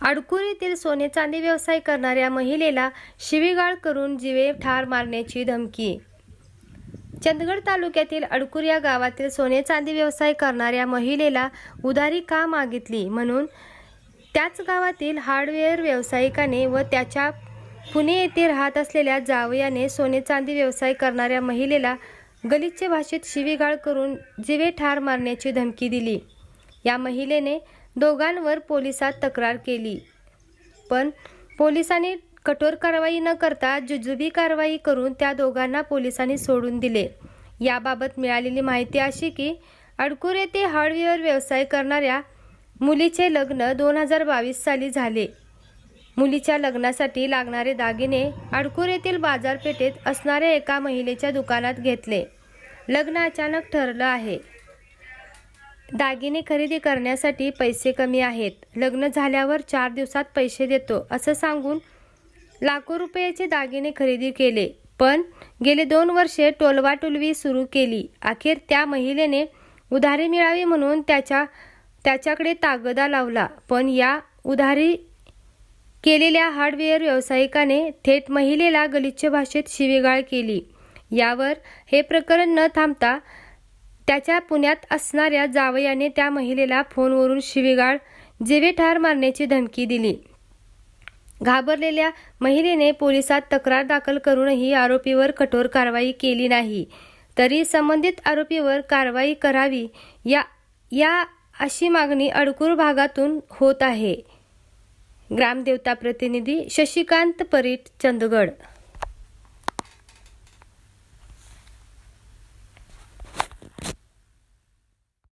अडकुरीतील येथील सोने चांदी व्यवसाय करणाऱ्या महिलेला शिवीगाळ करून जिवे ठार मारण्याची धमकी. चंदगड तालुक्यातील अडकुर या गावातील सोने चांदी व्यवसाय करणाऱ्या महिलेला उधारी का मागितली म्हणून त्याच गावातील हार्डवेअर व्यावसायिकाने व त्याच्या पुणे येथे राहत असलेल्या जावयाने सोने चांदी व्यवसाय करणाऱ्या महिलेला गलिच्छ भाषेत शिवीगाळ करून जिवे ठार मारण्याची धमकी दिली. या महिलेने दोघांवर पोलिसात तक्रार केली. पण पोलिसांनी कठोर कारवाई न करता जुजुबी कारवाई करून त्या दोघांना पोलिसांनी सोडून दिले. याबाबत मिळालेली माहिती अशी की अडकूर येथे हार्डवेअर व्यवसाय करणाऱ्या मुलीचे लग्न दोन हजार बावीस साली झाले. मुलीच्या लग्नासाठी लागणारे दागिने अडकूर येथील बाजारपेठेत असणाऱ्या एका महिलेच्या दुकानात घेतले. लग्न अचानक ठरलं आहे. दागिने खरेदी करण्यासाठी पैसे कमी आहेत. लग्न झाल्यावर चार दिवसात पैसे देतो असं सांगून लाखो रुपयाचे दागिने खरेदी केले. पण गेले दोन वर्षे टोलवाटोलवी सुरू केली. अखेर त्या महिलेने उधारी मिळावी म्हणून त्याच्या त्याच्याकडे तागदा लावला. पण या उधारी केलेल्या हार्डवेअर व्यावसायिकाने थेट महिलेला गलिच्छ भाषेत शिवीगाळ केली. यावर हे प्रकरण न थांबता त्याच्या पुण्यात असणाऱ्या जावयाने त्या महिलेला फोनवरून शिवीगाळ जीवेठार मारण्याची धमकी दिली. घाबरलेल्या महिलेने पोलिसात तक्रार दाखल करूनही आरोपीवर कठोर कारवाई केली नाही. तरी संबंधित आरोपीवर कारवाई करावी या या अशी मागणी अडकूर भागातून होत आहे. ग्रामदेवता प्रतिनिधी शशिकांत परीट चंदगड.